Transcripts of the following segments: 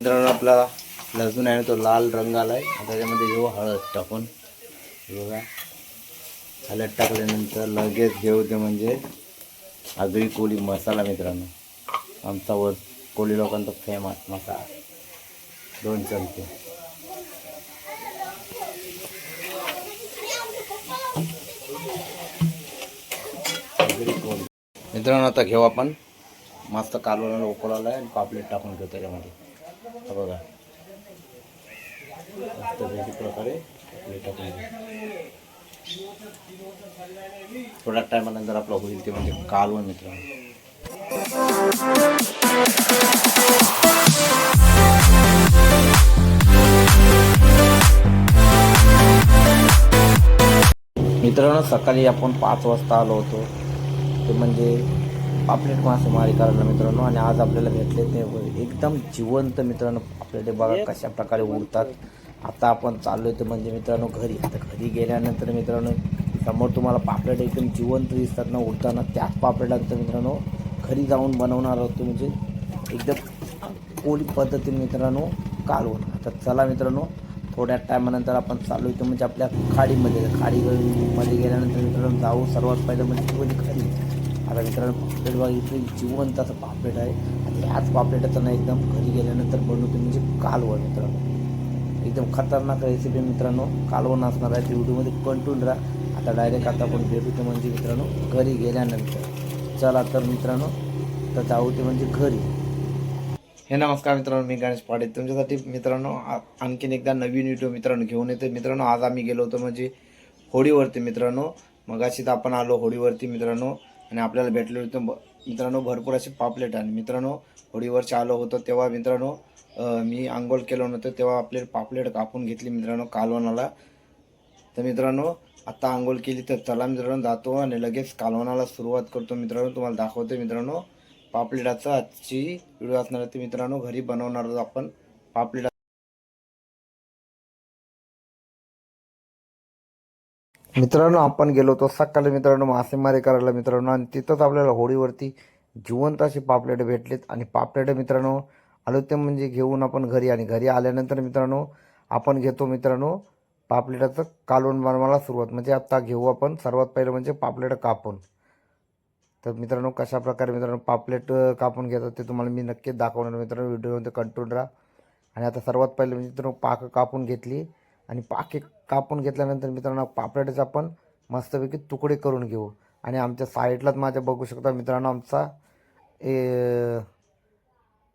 मित्रांनो आपला लसूण आहे ना तो लाल रंग आला आहे त्याच्यामध्ये घेऊ हळद टाकून. बघा. हळद टाकल्यानंतर लगेच घेऊ ते म्हणजे आगरी कोळी मसाला मित्रांनो. आमचा वर कोळी लोकांचा फेमस मसाला. दोन चमचे. आगरी कोळी मित्रांनो आता घेऊ आपण. मस्त कालवणाला उकळाला आहे आणि पापलेट टाकून घेऊ त्याच्यामध्ये. हा बघा. प्रकारे थोड्या टायमानंतर आपला होईल ते म्हणजे कालवण मित्रांनो. मित्रांनो सकाळी आपण पाच वाजता आलो होतो. ते म्हणजे पापलेट मासेमारी करायला मित्रांनो. आणि आज आपल्याला भेटले ते एकदम जिवंत मित्रांनो. आपल्याला बघा कशा प्रकारे उडतात. आता आपण चाललोय ते म्हणजे मित्रांनो घरी. आता घरी गेल्यानंतर मित्रांनो समोर तुम्हाला पापलेट एकदम जिवंत दिसतात ना उडताना. त्याच पापलेटांचं मित्रांनो घरी जाऊन बनवणार होतो म्हणजे एकदम कोळी पद्धतीने मित्रांनो कालवून. आता चला मित्रांनो थोड्या टायमानंतर आपण चालू येतो म्हणजे आपल्या खाडीमध्ये खाडीमध्ये गेल्यानंतर मित्रांनो जाऊ. सर्वात पहिलं म्हणजे म्हणजे खाडी आता मित्रांनो पापलेट बघा इथे जिवंत असं पापलेट आहे. आणि ह्याच पापलेटाचं ना एकदम घरी गेल्यानंतर बनवतो म्हणजे कालवण मित्रांनो. एकदम खतरनाक रेसिपी मित्रांनो. कालवण असणार आहे ती व्हिडिओमध्ये कंटून राहा. आता डायरेक्ट आता आपण भेटू ते म्हणजे मित्रांनो घरी गेल्यानंतर. चला तर मित्रांनो तर जाऊ ते म्हणजे घरी. हे नमस्कार मित्रांनो मी गणेश पाटील. तुमच्यासाठी मित्रांनो आणखीन एकदा नवीन व्हिडिओ मित्रांनो घेऊन येतो. मित्रांनो आज आम्ही गेलो होतो म्हणजे होळीवरती मित्रांनो. मगाशी तर आपण आलो होळीवरती मित्रांनो. आणि आपल्याला भेटले होते. मित्रांनो भरपूर असे पापलेट आणि मित्रांनो होडीवरचे आलो होतो तेव्हा मित्रांनो मी आंघोळ केलं नव्हतं तेव्हा आपले पापलेट कापून घेतली मित्रांनो कालवणाला. तर मित्रांनो आत्ता आंघोळ केली तर चला मित्रांनो जातो आणि लगेच कालवणाला सुरुवात करतो. मित्रांनो तुम्हाला दाखवतो मित्रांनो पापलेटाचा आजची व्हिडिओ असणार आहे. ते मित्रांनो घरी बनवणार आहोत आपण पापलेट. मित्रांनो आपण गेलो होतो सकाळी मित्रांनो मासेमारी करायला मित्रांनो आणि तिथंच आपल्याला होडीवरती जिवंत असे पापलेट भेटलेत. आणि पापलेट मित्रांनो आलो ते म्हणजे घेऊन आपण घरी आणि घरी आल्यानंतर मित्रांनो आपण घेतो मित्रांनो पापलेटाचं कालवण बनवायला सुरुवात. म्हणजे आत्ता घेऊ आपण सर्वात पहिलं म्हणजे पापलेट कापून. तर मित्रांनो कशा प्रकारे मित्रांनो पापलेट कापून घेतात ते तुम्हाला मी नक्कीच दाखवणार मित्रांनो व्हिडिओमध्ये कंट्रोल राहा. आणि आता सर्वात पहिले म्हणजे मित्रांनो पाक कापून घेतली. आणि पाके कापून घेतल्यानंतर मित्रांनो पापलेटाचे आपण मस्तपैकी तुकडे करून घेऊ. आणि आमच्या साईडलाच माझ्या बघू शकता मित्रांनो आमचा ए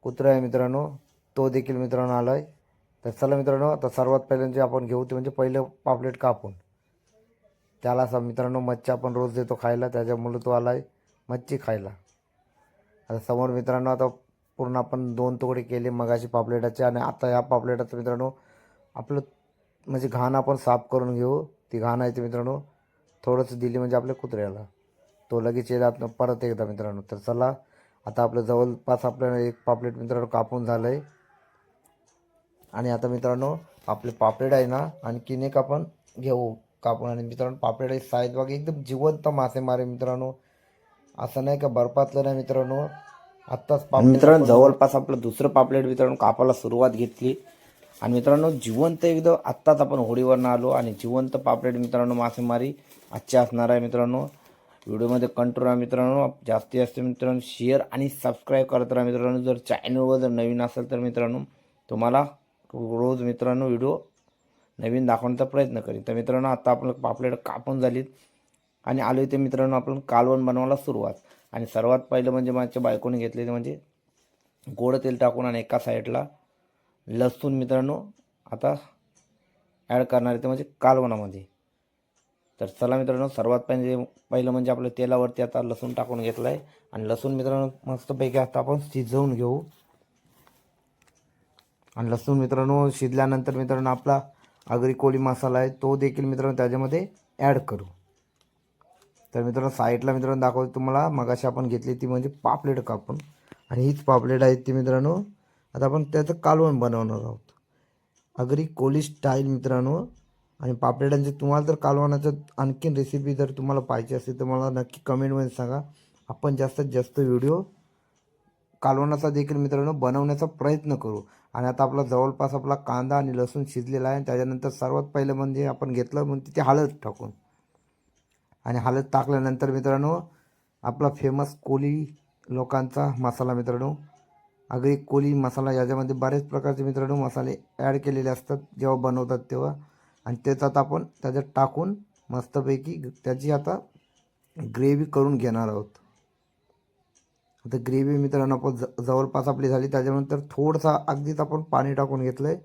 कुत्रा आहे मित्रांनो तो देखील मित्रांनो आला आहे तर चला मित्रांनो आता सर्वात पहिले जे आपण घेऊ ते म्हणजे पहिलं पापलेट कापून. त्याला असा मित्रांनो मच्छी आपण रोज देतो खायला त्याच्यामुळे तो आला आहे मच्छी खायला. आता समोर मित्रांनो आता पूर्ण आपण दोन तुकडे केले मगाशी पापलेटाचे आणि आता या पापलेटाचं मित्रांनो आपलं म्हणजे घाण आपण साफ करून घेऊ. ती घाण आहे ते मित्रांनो थोडंसं दिली म्हणजे आपल्या कुत्र्याला. तो लगेच येईल आपण परत एकदा मित्रांनो. तर चला आता आपलं जवळपास आपल्याला एक पापलेट मित्रांनो कापून झालं आहे आणि आता मित्रांनो आपले पापलेट आहे ना आणखीन एक आपण घेऊ कापून. आणि मित्रांनो पापलेट आहे साईज बघा एकदम जिवंत मासेमारी मित्रांनो. असं नाही का बर्फातलं नाही मित्रांनो. आत्ताच मित्रांनो जवळपास आपलं दुसरं पापलेट मित्रांनो कापायला सुरुवात घेतली. आणि मित्रांनो जिवंत एकदम आत्ताच आपण होडीवरनं आलो आणि जिवंत पापलेट मित्रांनो मासेमारी आजची असणार आहे मित्रांनो. व्हिडिओमध्ये कंट्रोल राहा मित्रांनो. जास्तीत जास्त मित्रांनो शेअर आणि सबस्क्राईब करत राहा मित्रांनो. जर चॅनलवर जर नवीन असेल तर मित्रांनो तुम्हाला रोज मित्रांनो व्हिडिओ नवीन दाखवण्याचा प्रयत्न करीन. तर मित्रांनो आता आपलं पापलेट कापून झालीत. आणि आलो इथे मित्रांनो आपण कालवण बनवायला सुरुवात. आणि सर्वात पहिलं म्हणजे माझ्या बायकोने घेतलेलं म्हणजे गोड तेल टाकून आणि एका साईडला लसूण मित्रांनो आता ॲड करणार आहे ते म्हणजे कालवणामध्ये. तर चला मित्रांनो सर्वात पहिले पहिलं म्हणजे आपलं तेलावरती आता लसूण टाकून घेतलं आहे आणि लसूण मित्रांनो मस्तपैकी आता आपण शिजवून घेऊ. आणि लसूण मित्रांनो शिजल्यानंतर मित्रांनो आपला आगरी कोळी मसाला आहे तो देखील मित्रांनो त्याच्यामध्ये ॲड करू. तर मित्रांनो साईडला मित्रांनो दाखवतो तुम्हाला मगाशी आपण घेतली ती म्हणजे पापलेट कापून. आणि हीच पापलेट आहे ती मित्रांनो आता आपण त्याचं कालवण बनवणार आहोत. अगरी कोली स्टाईल मित्रांनो. आणि पापलेटांचे तुम्हाला जर कालवणाचं आणखीन रेसिपी जर तुम्हाला पाहिजे असेल तर मला नक्की कमेंटमध्ये सांगा. आपण जास्तीत जास्त व्हिडिओ कालवणाचा देखील मित्रांनो बनवण्याचा प्रयत्न करू. आणि आता आपला जवळपास आपला कांदा आणि लसूण शिजलेला आहे. त्याच्यानंतर सर्वात पहिलं म्हणजे आपण घेतलं म्हणजे ते हळद टाकून. आणि हळद टाकल्यानंतर मित्रांनो आपला फेमस कोली लोकांचा मसाला मित्रांनो. आगरी कोली मसाला याच्यामध्ये बरेच प्रकारचे मित्रांनो मसाले ॲड केलेले असतात जेव्हा बनवतात तेव्हा. आणि त्याच्यात आपण त्याच्यात टाकून मस्तपैकी त्याची आता ग्रेव्ही करून घेणार आहोत. आता ग्रेव्ही मित्रांनो आपण ज जवळपास आपली झाली त्याच्यानंतर थोडंसं अगदीच आपण पाणी टाकून घेतलं आहे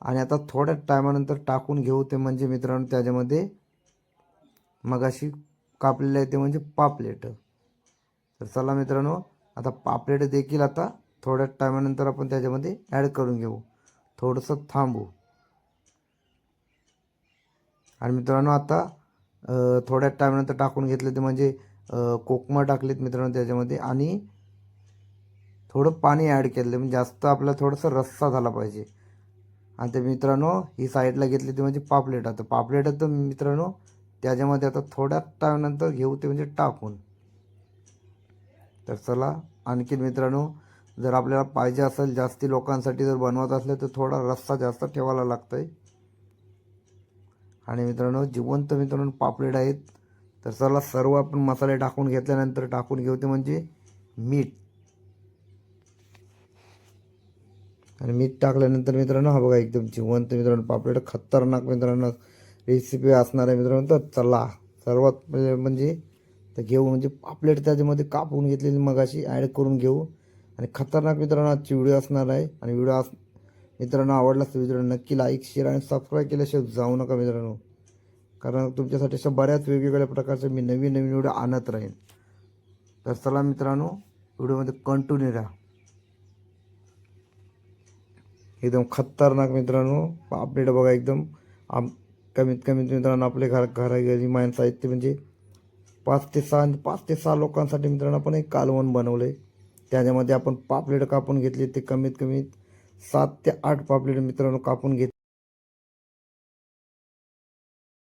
आणि आता थोड्या टायमानंतर टाकून घेऊ ते म्हणजे मित्रांनो त्याच्यामध्ये मगाशी कापलेलं आहे ते म्हणजे पापलेट. तर चला मित्रांनो आता पापलेट देखील आता थोड्या टायमानंतर आपण त्याच्यामध्ये ॲड करून घेऊ. थोडंसं थांबू. आणि मित्रांनो आता थोड्या टायमानंतर टाकून घेतले ते म्हणजे कोकमा टाकलेत मित्रांनो त्याच्यामध्ये आणि थोडं पाणी ॲड केलं म्हणजे जास्त आपला थोडंसं रस्सा झाला पाहिजे. आणि ते मित्रांनो ही साईडला घेतली ती म्हणजे पापलेट. आता पापलेट तर मित्रांनो त्याच्यामध्ये आता थोड्या टायमानंतर घेऊ ते म्हणजे टाकून. तर चला आणखीन मित्रांनो जर आपल्याला पाहिजे असेल जास्ती लोकांसाठी जर बनवत असले तर थोडा रस्सा जास्त ठेवायला लागतं आहे आणि मित्रांनो जिवंत मित्रांनो पापलेट आहेत. तर चला सर्व आपण मसाले टाकून घेतल्यानंतर टाकून घेऊ ते म्हणजे मीठ. आणि मीठ टाकल्यानंतर मित्रांनो हा बघा एकदम जिवंत मित्रांनो पापलेट खतरनाक मित्रांनो रेसिपी असणार आहे मित्रांनो. तर चला सर्वात म्हणजे, म्हणजे तर घेऊ म्हणजे पापलेट त्याच्यामध्ये कापून घेतलेली मगाशी ॲड करून घेऊ. आणि खतरनाक मित्रांनो आजची व्हिडिओ असणार आहे. आणि व्हिडिओ अस मित्रांनो आवडला तर मित्रांनो नक्की लाईक शेअर आणि सबस्क्राईब केल्याशिवाय जाऊ नका मित्रांनो. कारण तुमच्यासाठी अशा बऱ्याच वेगवेगळ्या प्रकारचे मी नवीन नवीन व्हिडिओ आणत राहीन. तर चला मित्रांनो व्हिडिओमध्ये कंटिन्यू राहा. एकदम खतरनाक मित्रांनो अपडेट बघा एकदम. आम कमीत कमीत मित्रांनो आपले घर घराघरी माणसं आहेत ते म्हणजे पाच ते सहा पाच ते सहा लोकांसाठी मित्रांनो आपण एक कालवण बनवलं आहे त्याच्यामध्ये आपण पापलेट कापून घेतली ते कमीत कमी सात ते आठ पापलेट मित्रांनो कापून घेत